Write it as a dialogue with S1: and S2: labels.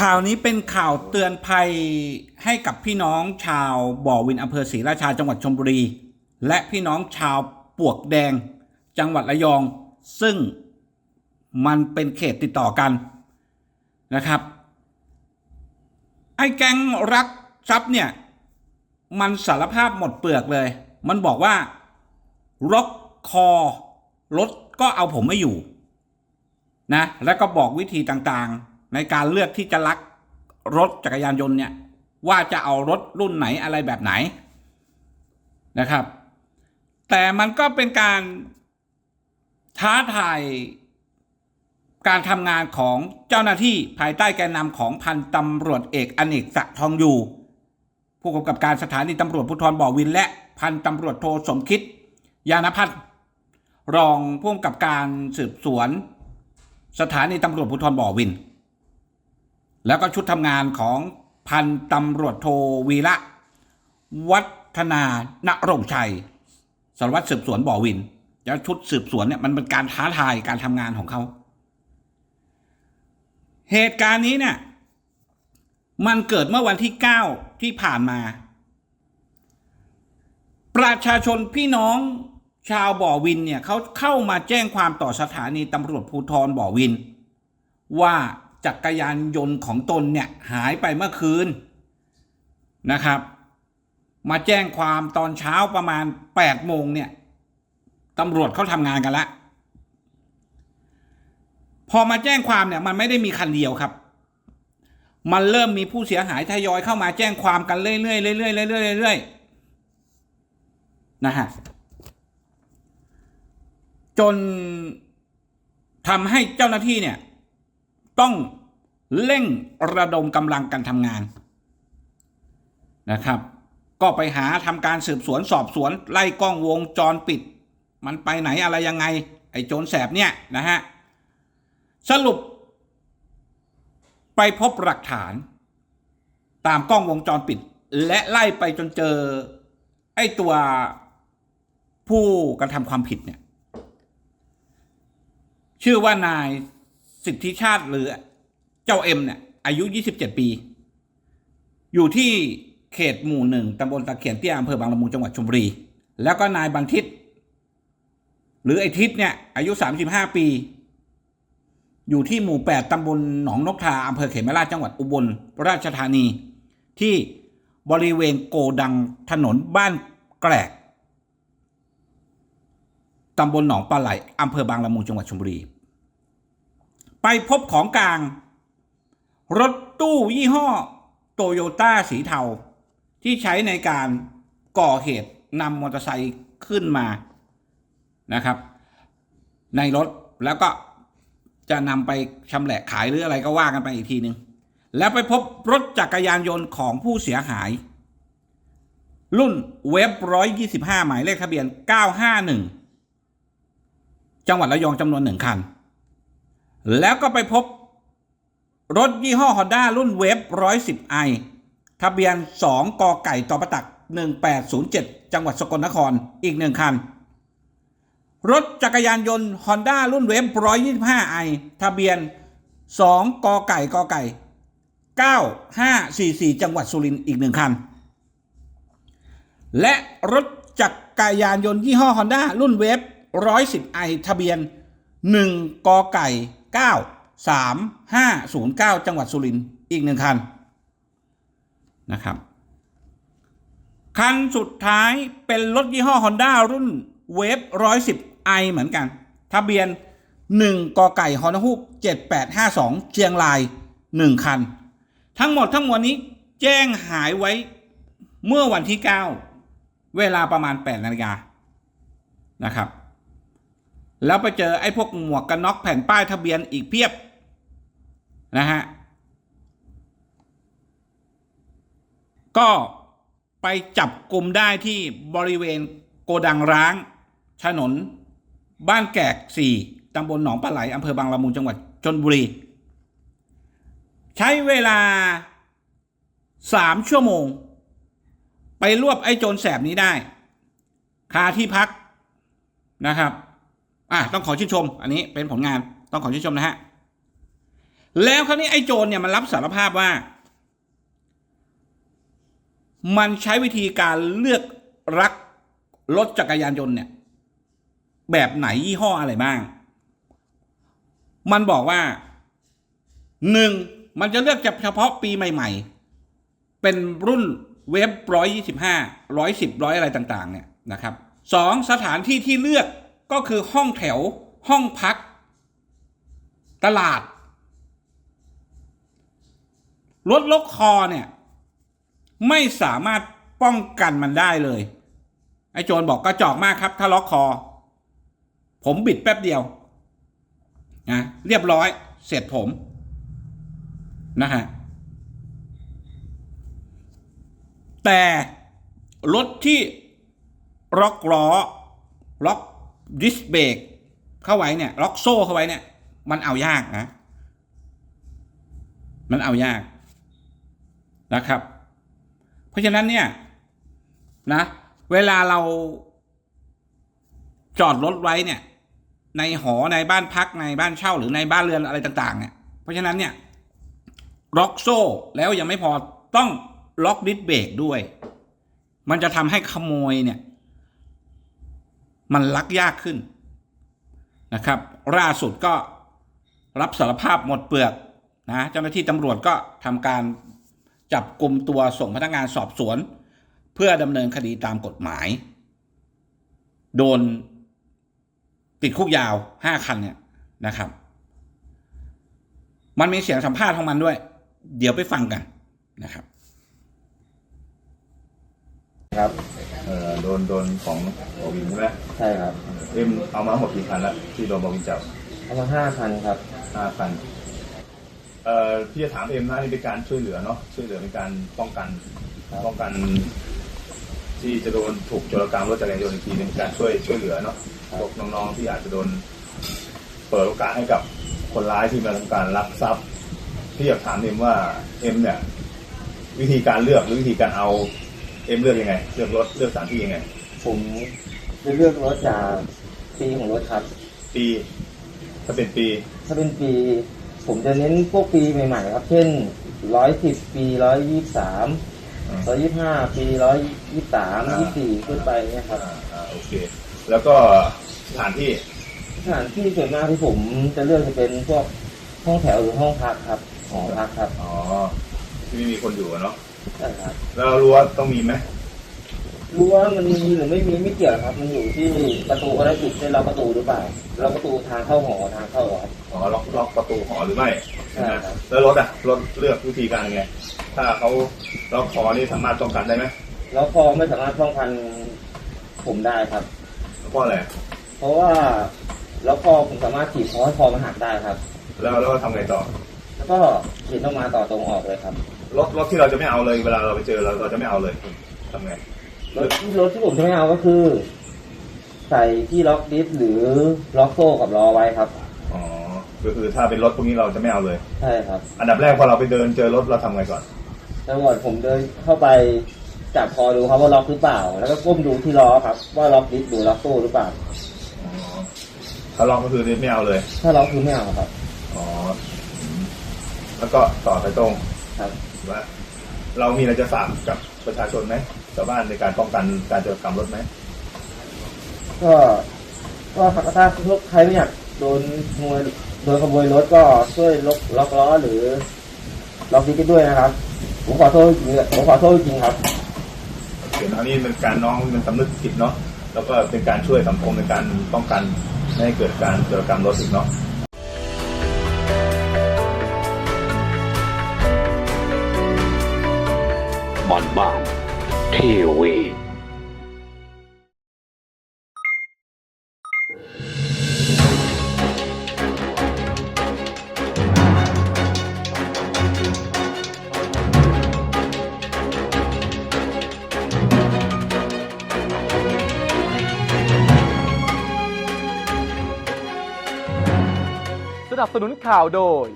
S1: ข่าวนี้เป็นข่าวเตือนภัยให้กับพี่น้องชาวบ่อวินอำเภอศรีราชาจังหวัดชลบุรี และพี่น้องชาวปวกแดง จังหวัดระยอง ซึ่งมันเป็นเขตติดต่อกันนะครับ ไอ้แก๊งรักทรัพย์เนี่ย มันสารภาพหมดเปลือกเลย มันบอกว่าล็อกคอรถก็เอาผมไม่อยู่นะแล้วก็บอกวิธีต่างๆ ในการเลือกที่จะลักรถจักรยานยนต์เนี่ยว่าจะเอารถรุ่นไหนอะไรแบบไหนนะครับ แต่มันก็เป็นการท้าทายการทำงานของเจ้าหน้าที่ภายใต้แกนนำของพันตำรวจเอกอเนกศักดิ์ทองอยู่ ผู้กำกับการสถานีตำรวจภูธรบ่อวิน และพันตำรวจโทสมคิด ยานพัฒน์รองผู้กำกับการสืบสวน สถานีตำรวจภูธรบ่อวิน แล้วก็ชุดทำงานของพันตำรวจโทวีระ วัฒนานรงชัยสารวัตรสืบสวนบ่อวิน แล้วชุดสืบสวนเนี่ยมันเป็นการท้าทายการทำงานของเขา เหตุการณ์นี้เนี่ยมันเกิดเมื่อวันที่ 9 ที่ผ่านมา ประชาชนพี่น้องชาวบ่อวินเนี่ยเขาเข้ามาแจ้งความต่อสถานีตำรวจภูธรบ่อวิน ว่า จักรยานยนต์ของตนเนี่ยหายไปเมื่อคืนนะครับ มาแจ้งความตอนเช้าประมาณ8โมงเนี่ยตำรวจเขาทำงานกันล้วพอมาแจ้งความเนี่ยมันไม่ได้มีคันเดียวครับ มันเริ่มมีผู้เสียหายทยอยเข้ามาแจ้งความกันเรื่อยๆเรื่อยๆเรื่อยๆเรื่อยๆนะฮะจนทำให้เจ้าหน้าที่เนี่ย ต้องเร่งระดมกำลังกันทำงานนะครับ ก็ไปหาทำการสืบสวนสอบสวนไล่กล้องวงจรปิด มันไปไหนอะไรยังไง ไอ้โจรแสบเนี่ยนะฮะ สรุป ไปพบหลักฐานตามกล้องวงจรปิด และไล่ไปจนเจอ ไอ้ตัวผู้กระทำความผิดเนี่ย ชื่อว่านาย สิทธิชาติหรือเจ้าเอ็มเนี่ยอายุ 27 ปี อยู่ที่เขตหมู่หนึ่งตำบลตะเคียนเตี้ยอำเภอบางละมุงจังหวัดชลบุรี แล้วก็นายบันทิตหรือไอทิศเนี่ยอายุ 35 ปี อยู่ที่หมู่ 8ตำบลหนองนกทาอำเภอเขมราชจังหวัดอุบลราชธานี ที่บริเวณโกดังถนนบ้านแกลกตำบลหนองปลาไหลอำเภอบางละมุงจังหวัดชลบุรี ไปพบของกลาง รถตู้ยี่ห้อโตโยต้าสีเทา ที่ใช้ในการก่อเหตุนำมอเตอร์ไซค์ขึ้นมานะครับ ในรถแล้วก็จะนำไปชำแหละขายหรืออะไรก็ว่ากันไปอีกทีหนึ่งแล้วไปพบรถจักรยานยนต์ของผู้เสียหาย รุ่นเว็บร้อยยี่สิบห้าหมายเลขทะเบียนเก้าห้าหนึ่งจังหวัดระยองจำนวนหนึ่งคัน แล้วก็ไปพบรถยี่ห้อ Honda รุ่นเวฟร้อยสิบไอทะเบียนสองกไก่ต่อประตักหนึ่งแปดศูนย์เจ็ดจังหวัดสกลนครอีกหนึ่งคัน รถจักรยานยนต์ Honda รุ่นเวฟร้อยยี่ห้าไอทะเบียนสองกไก่กไก่เก้าห้าสี่สี่จังหวัดสุรินทร์อีกหนึ่งคัน และรถจักรยานยนต์ยี่ห้อ Honda รุ่นเวฟร้อยสิบไอทะเบียนหนึ่งกไก่ เก้าสามห้าศูนย์เก้าจังหวัดสุรินทร์อีกหนึ่งคันนะครับ คันสุดท้ายเป็นรถยี่ห้อ Honda รุ่นเวฟร้อยสิบไอเหมือนกัน ทะเบียนหนึ่งกไก่ฮอนฮูกเจ็ดแปดห้าสองเชียงรายหนึ่งคัน ทั้งหมดทั้งมวลนี้แจ้งหายไว้เมื่อวันที่เก้าเวลาประมาณแปดนาฬิกานะครับ แล้วไปเจอไอ้พวกหมวกกันน็อกแผ่นป้ายทะเบียนอีกเพียบนะฮะก็ไปจับกลุ่มได้ที่บริเวณโกดังร้าง ถนน บ้านแกกสี่ตำบลหนองปลาไหลอำเภอบางละมุงจังหวัดชนบุรี ใช้เวลาสามชั่วโมง ไปรวบไอ้โจรแสบนี้ได้ คาที่พักนะครับ อะต้องขอชื่นชม อันนี้เป็นผลงานต้องขอชื่นชมนะฮะแล้วคราวนี้ไอ้โจรเนี่ยมันรับสารภาพว่า มันใช้วิธีการเลือกรักรถจักรยานยนต์เนี่ย แบบไหนยี่ห้ออะไรบ้าง มันบอกว่าหนึ่งมันจะเลือกเฉพาะปีใหม่ ๆ เป็นรุ่นเว็บร้อยยี่สิบห้าร้อยสิบร้อยอะไรต่าง ๆ เนี่ยนะครับสองสถานที่ที่เลือก ก็คือห้องแถว ห้องพัก ตลาด รถล็อกคอเนี่ย ไม่สามารถป้องกันมันได้เลย ไอ้โจรบอกกระจอกมากครับ ถ้าล็อกคอ ผมบิดแป๊บเดียวนะเรียบร้อย เสร็จผม นะฮะ แต่รถที่ล็อกล้อล็อก ดิสเบรกเข้าไว้เนี่ย ล็อกโซ่เข้าไว้เนี่ย มันเอายากนะ มันเอายากนะครับ เพราะฉะนั้นเนี่ยนะ เวลาเราจอดรถไว้เนี่ย ในหอในบ้านพักในบ้านเช่าหรือในบ้านเรือนอะไรต่างๆ เนี่ย เพราะฉะนั้นเนี่ยล็อกโซ่แล้วยังไม่พอต้องล็อกดิสเบรกด้วย มันจะทำให้ขโมยเนี่ย มันลักยากขึ้นนะครับล่าสุดก็รับสารภาพหมดเปลือกนะเจ้าหน้าที่ตำรวจก็ทำการจับกลุ่มตัวส่งพนักงานสอบสวน เพื่อดำเนินคดีตามกฎหมาย โดนติดคุกยาวห้าคันเนี่ยนะครับ มันมีเสียงสัมภาษณ์ของมันด้วย เดี๋ยวไปฟังกันนะครับ
S2: ครับ
S3: เอ่อโดนโดนของบอวินใช่ไหม
S2: ใช่ครับ
S3: เอ็มเอามาทั้งหมดกี่คันแล้วที่โดนบอวินจับ
S2: เอามาห้าพันครับ
S3: ห้าคันเอ่อพี่จะถามเอ็มนะนี่เป็นการช่วยเหลือเนาะช่วยเหลือเป็นการป้องกัน
S2: ครับ
S3: ป้องกัน ที่จะโดนถูกโจรกรรมรถจักรยานยนต์อีกทีเป็นการช่วยช่วยเหลือเนาะพวกน้องๆที่อาจจะโดน เปิดโอกาสให้กับคนร้ายที่มาทำการลักทรัพย์พี่อยากถามเอ็มว่าเอ็มเนี่ย วิธีการเลือกหรือวิธีการเอา เอ็มเลือกยังไง เลือกรถเลือกสถานที่ยังไง
S2: ผมจะเลือกรถจากปีของรถครับ
S3: ปีถ้าเป็นปี
S2: ถ้าเป็นปี ผมจะเน้นพวกปีใหม่ๆครับ เช่นร้อยสิบปีร้อยยี่สามร้อยยี่ห้าปีร้อยยี่สามยี่สี่ขึ้นไปเนี่ยครับ
S3: อ่าอ่าโอเค แล้วก็สถานที่
S2: สถานที่ส่วนมากที่ผมจะเลือกจะเป็นพวกห้องแถวหรือห้องพักครับหอพักครับ
S3: อ๋อที่ไม่มีคนอยู่อะเนาะ
S2: ใช่ครับ
S3: แล้วเรารู้ว่าต้องมีไหม
S2: รู้ว่ามันมีหรือไม่มีไม่เกี่ยวครับ มันอยู่ที่ประตูเขาได้ปิดได้ล็อกประตูหรือเปล่าล็อกประตูทางเข้าหอทางเข้าครับ
S3: อ๋อล็อกล็อกประตูหอหรือไม่
S2: ใช่ครับ
S3: แล้วรถอะรถเลือกวิธีการยังไง ถ้าเขาล็อกคอนี่สามารถป้องกันได้ไหม
S2: แล้วพอไม่สามารถป้องกันผมได้ครับ
S3: เพราะอะไร
S2: เพราะว่าแล้วพอผมสามารถถีบคอให้คอมันหักได้ครับ
S3: แล้วแล้วทำไงต่อ
S2: แล้วก็ขีดออกมาต่อตรงออกเลยครับ
S3: รถรถที่เราจะไม่เอาเลยเวลาเราไปเจอเราเราจะไม่เอาเลยทำไง
S2: รถที่รถที่ผมจะไม่เอาก็คือ ใส่ที่ล็อกดิสหรือล็อกโซ่กับล้อไว้ครับ
S3: อ๋อก็คือถ้าเป็นรถพวกนี้เราจะไม่เอาเลย
S2: ใช่ครับ
S3: อันดับแรกพอเราไปเดินเจอรถเราทำไงก่อน
S2: แล้วก่อนผมเดินเข้าไปจับคอดูครับว่าล็อกหรือเปล่า แล้วก็ก้มดูที่ล้อครับ ว่าล็อกดิสหรือล็อกโซ่หรือเปล่า
S3: อ๋อถ้าล็อกก็คือไม่เอาเลย
S2: ถ้าล็อกคือไม่เอาครับ
S3: อ๋ออืมแล้วก็ต่อสายตรง
S2: ครับ
S3: ว่า เรามีอะไรจะฝากกับประชาชนไหมชาวบ้านในการป้องกันการจรกรรมรถไหม
S2: ก็ก็ถ้าทุกใครไม่อยากโดนขโมยโดนขโมยรถก็ช่วยล็อกล็อกล้อหรือล็อกดิกันด้วยนะครับ ผมขอโทษจริงผมขอโทษจริงครับ
S3: เห็นอันนี้เป็นการน้องมันสำนึกผิดเนาะแล้วก็เป็นการช่วยสังคมในการป้องกันไม่ให้เกิดการจรกรรมรถอีกเนาะ
S4: บ้านบ้านทีวี
S5: สนับสนุนข่าวโดย